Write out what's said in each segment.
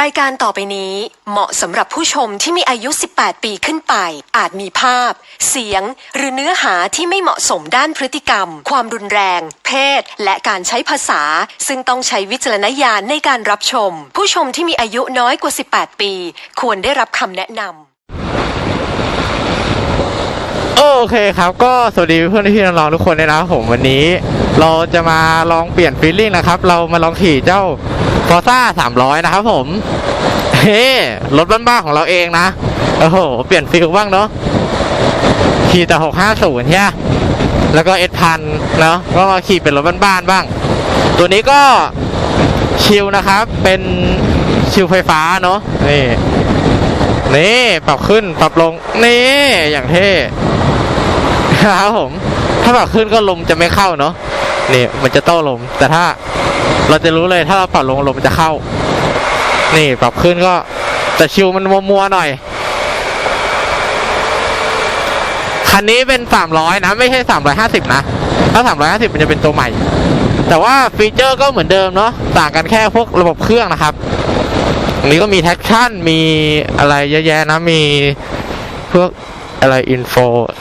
รายการต่อไปนี้เหมาะสำหรับผู้ชมที่มีอายุ 18 ปีขึ้นไป อาจมีภาพ เสียง หรือเนื้อหาที่ไม่เหมาะสมด้านพฤติกรรม ความรุนแรง เพศ และการใช้ภาษา ซึ่งต้องใช้วิจารณญาณในการรับชม ผู้ชมที่มีอายุน้อยกว่า 18 ปี ควรได้รับคำแนะนำ โอเคครับก็สวัสดีเพื่อนพี่น้องๆทุกคนเลยนะครับผมวันนี้ เราจะมาลองเปลี่ยนฟีลลิ่งนะครับ เรามาลองขี่เจ้า f o r z a 300นะครับผม เฮ้รถบ้านๆของเราเองนะ โอ้โห เปลี่ยนฟีลบ้างเนาะขี่แต่650ใช่แล้วก็ S พันเนาะก็มาขี่เป็นรถบ้านๆบ้าง ตัวนี้ก็ชิลนะครับ เป็นชิลไฟฟ้าเนาะนี่นี่ปรับขึ้นปรับลง นี่อย่างเท่ครับผม ถ้าปรับขึ้นก็ลมจะไม่เข้าเนาะนี่มันจะโต้ลม แต่ถ้า เราจะรู้เลยถ้าเราปรับลงลมมันจะเข้า นี่ปรับขึ้นก็แต่ชิวมันมัวๆหน่อย คันนี้เป็น300นะ ไม่ใช่350นะ ถ้า350มันจะเป็นตัวใหม่ แต่ว่าฟีเจอร์ก็เหมือนเดิมเนาะต่างกันแค่พวกระบบเครื่องนะครับอันนี้ก็มีแท็กชั่นมีอะไรเยอะแยะนะมีพวกอะไรอินโฟ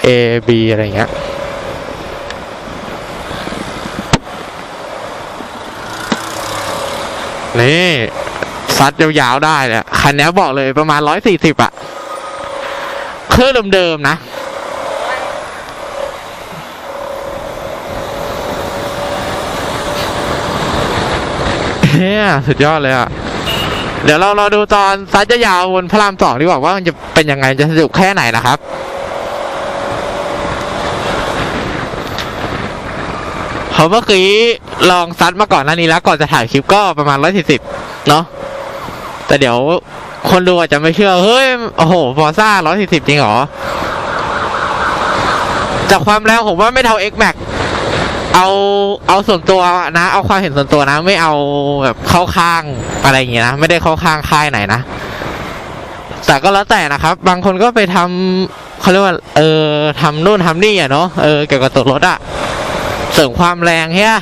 A B อะไรเงี้ย นี่ซัดยาวๆได้เลยคันนี้บอกเลยประมาณร้อยสี่สิบอะเครื่องเดิมๆนะ เฮียสุดยอดเลยอะเดี๋ยวเราเราดูตอนซัดจะยาวบนพระรามสองดีกว่าว่ามันจะเป็นยังไงจะสนุกแค่ไหนนะครับเพราะเมื่อกี้ ลองซัดมาก่อนหน้านี้แล้วก่อนจะถ่ายคลิปก็ประมาณร้อยสี่สิบเนาะแต่เดี๋ยวคนดูอาจจะไม่เชื่อ เฮ้ย โอ้โห ฟอร์ซ่าร้อยสี่สิบจริงเหรอ จากความแรงผมว่าไม่เท่า X Max เอา เอาส่วนตัวนะ เอาความเห็นส่วนตัวนะ ไม่เอาแบบเข้าข้างอะไรอย่างเงี้ยนะ ไม่ได้เข้าข้างค่ายไหนนะ แต่ก็แล้วแต่นะครับ บางคนก็ไปทำเขาเรียกว่า เออทำนู่นทำนี่อะเนาะ เออ เกี่ยวกับตัวรถอะ เสริมความแรงเฮีย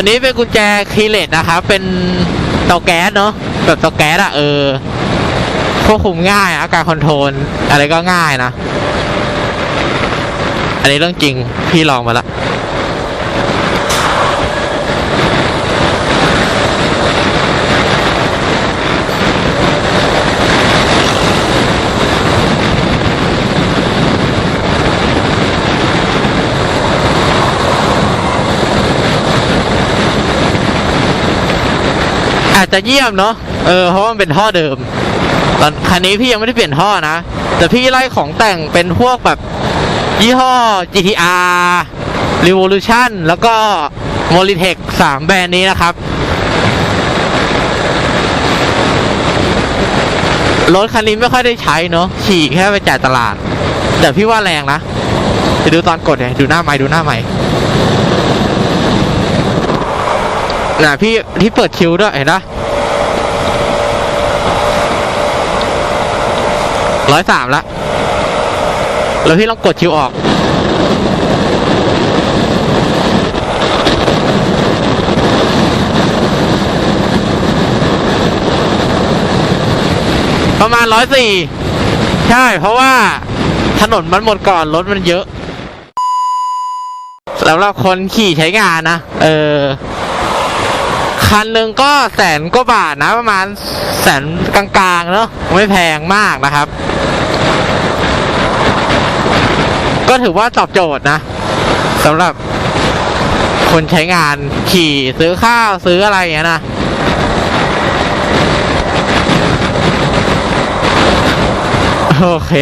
ตัวนี้เป็นกุญแจคีเลตนะครับ เป็นเตาแก๊สเนาะแบบเตาแก๊สอะเออควบคุมง่ายอาการคอนโทรลอะไรก็ง่ายนะ อันนี้เรื่องจริง พี่ลองมาแล้ว จะเยี่ยมเนาะเออเพราะมันเป็นท่อเดิม ตอนคันนี้พี่ยังไม่ได้เปลี่ยนท่อนะ แต่พี่ไล่ของแต่งเป็นพวกแบบยี่ห้อ GTR Revolution แล้วก็ Molitech สามแบรนด์นี้นะครับ รถคันนี้ไม่ค่อยได้ใช้เนาะขี่แค่ไปจ่ายตลาด แต่พี่ว่าแรงนะ จะดูตอนกดเนี่ยดูหน้าไม้ดูหน้าไม้ น่ะพี่ที่เปิดคิวด้วยเห็นปะร้อยสามละแล้วพี่ลองกดคิวออกประมาณร้อยสี่ใช่ เพราะว่าถนนมันหมดก่อน รถมันเยอะสำหรับคนขี่ใช้งานนะ เออ คันหนึ่งก็แสนกว่าบาทนะประมาณแสนกลางๆเนาะไม่แพงมากนะครับ ก็ถือว่าตอบโจทย์นะสำหรับคนใช้งานขี่ซื้อข้าวซื้ออะไรอย่างเงี้ยนะโอเค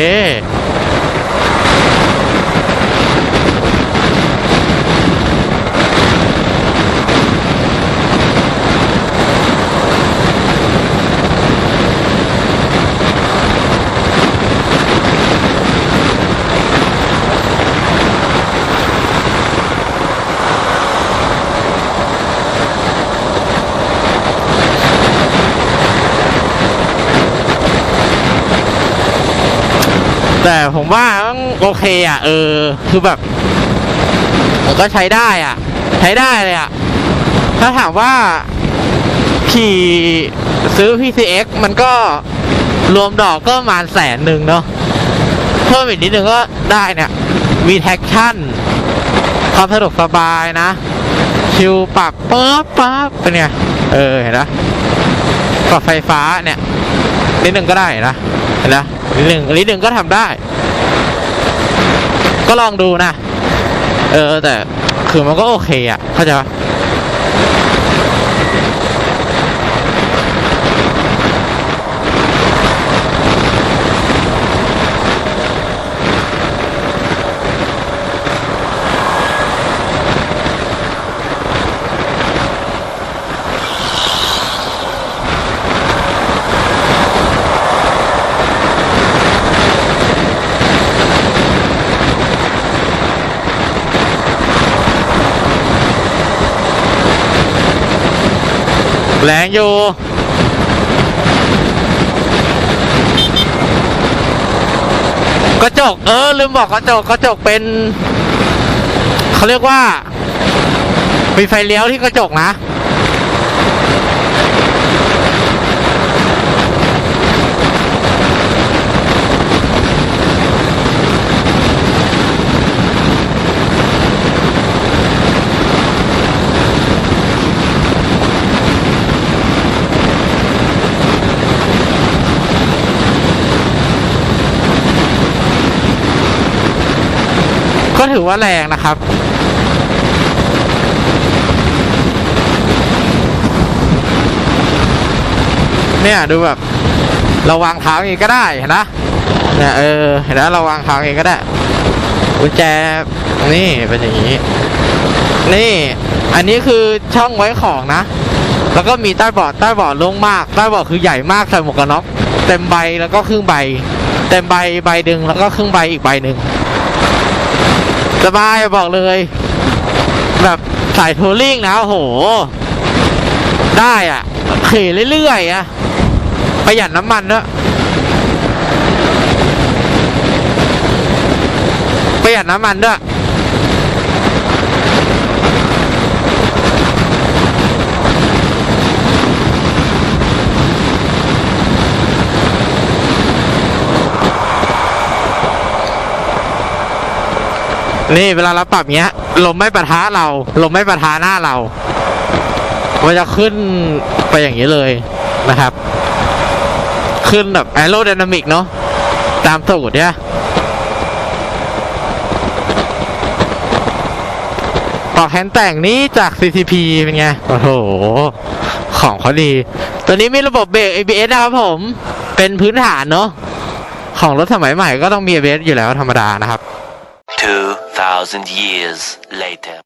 แต่ผมว่าโอเคอะ เออ คือแบบก็ใช้ได้อะ ใช้ได้เลยอะ ถ้าถามว่าขี่ซื้อ PCX มันก็รวมดอกก็ประมาณแสนหนึ่งเนาะเพิ่มอีกนิดนึงก็ได้เนี่ย มีแท็กชั่น ความสะดวกสบายนะ ชิวปรับปั๊บปั๊บเป็นไงเออ เห็นนะปรับไฟฟ้าเนี่ย นิดนึงก็ได้นะ เห็นนะ นิดนึงลิหนึงก็ทำได้ ก็ลองดูนะ เออแต่คือมันก็โอเคอะ เข้าใจปะ แรงอยู่กระจก เออ ลืมบอกกระจกกระจกเป็น เขาเรียกว่า มีไฟเลี้ยวที่กระจกนะ ถือว่าแรงนะครับ เนี่ยดูแบบเราวางเท้าอย่างงี้ก็ได้เห็นนะเนี่ยเออเห็นนะเราวางเท้าอย่างงี้ก็ได้กุญแจนี่เป็นอย่างนี้ นี่ อันนี้คือช่องไว้ของนะ แล้วก็มีใต้เบาะใต้เบาะโล่งมากใต้เบาะคือใหญ่มากใส่หมวกกันน็อกเต็มใบแล้วก็ครึ่งใบ เต็มใบใบหนึ่งแล้วก็ครึ่งใบอีกใบหนึ่ง สบายบอกเลย แบบสายทัวริ่งนะโอ้โห ได้อะขี่เรื่อยๆอะประหยัดน้ำมันด้วยประหยัดน้ำมันด้วย นี่เวลาเราปรับเงี้ยลมไม่ประทะเรา ลมไม่ประทะหน้าเรา มันจะขึ้นไปอย่างนี้เลยนะครับ ขึ้นแบบแอโร d y นามิกเนาะตามสูตรเนี่ยปอกแฮนแต่งนี้จาก CCP เป็นไง โอ้โห ของเขาดี ตัวนี้มีระบบเบรก ABS นะครับผม เป็นพื้นฐานเนาะ ของรถสมัยใหม่ก็ต้องมี ABS อยู่แล้วธรรมดานะครับ 2,000 years later.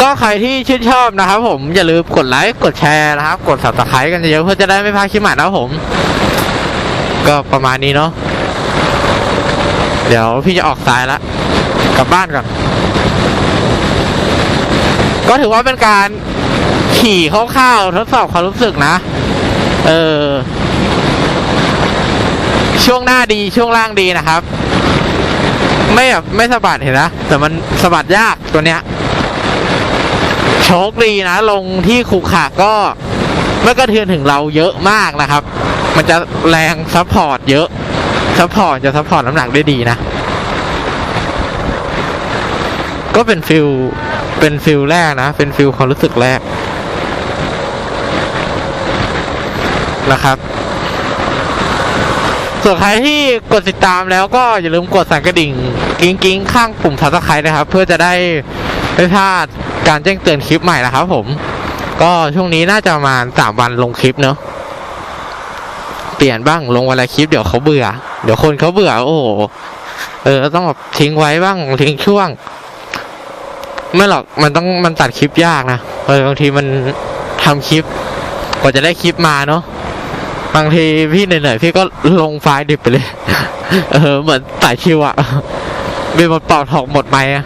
ก็ใครที่ชื่นชอบนะครับผม อย่าลืมกดไลค์กดแชร์นะครับ กด subscribe กันเยอะเพื่อจะได้ไม่พลาดคลิปใหม่นะครับผม ก็ประมาณนี้เนาะเดี๋ยวพี่จะออกสายละกลับบ้านก่อน ก็ถือว่าเป็นการขี่คร่าวๆทดสอบความรู้สึกนะ เออ ช่วงหน้าดีช่วงล่างดีนะครับ ไม่แบบไม่สะบัดเห็นนะ แต่มันสะบัดยากตัวเนี้ยโชคดีนะ ลงที่ขูขาก็ไม่กระเทือนถึงเราเยอะมากนะครับ มันจะแรงซัพพอร์ตเยอะซัพพอร์ตจะซัพพอร์ตน้ำหนักได้ดีนะ ก็เป็นฟิลเป็นฟิลแรกนะ เป็นฟิลความรู้สึกแรกนะครับ ส่วนใครที่กดติดตามแล้วก็อย่าลืมกดสั่นกระดิ่ง กิ้งกิ้งข้างปุ่มซับสไครต์นะครับ เพื่อจะได้ไม่พลาดการแจ้งเตือนคลิปใหม่นะครับผม ก็ช่วงนี้น่าจะประมาณสามวันลงคลิปเนอะเปลี่ยนบ้างลงวันละคลิปเดี๋ยวเขาเบื่อ เดี๋ยวคนเขาเบื่อ โอ้โหเออต้องแบบทิ้งไว้บ้างทิ้งช่วงไม่หรอกมันต้องมันตัดคลิปยากนะเออบางทีมันทำคลิปกว่าจะได้คลิปมาเนาะ บางทีพี่เหนื่อยๆพี่ก็ลงไฟล์ดิบไปเลย เออ เหมือนสายชิวอะมีหมดปอกถอกหมดไหมอะ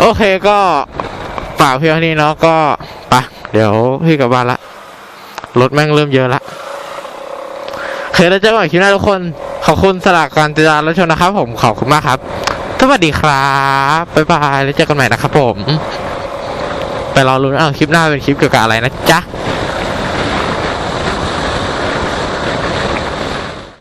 โอเคก็ฝากเพียงนี้เนาะก็ไปเดี๋ยวพี่กลับบ้านละรถแม่งเริ่มเยอะละโอเคแล้วเจอกันคลิปหน้าทุกคน ขอบคุณสลากการติดตามและชมนะครับผมขอบคุณมากครับ สวัสดีครับ บ๊ายบาย แล้วเจอกันใหม่นะครับผม ไปรอรุ้นเอาคลิปหน้าเป็นคลิปเกี่ยวกับอะไรนะจ๊ะ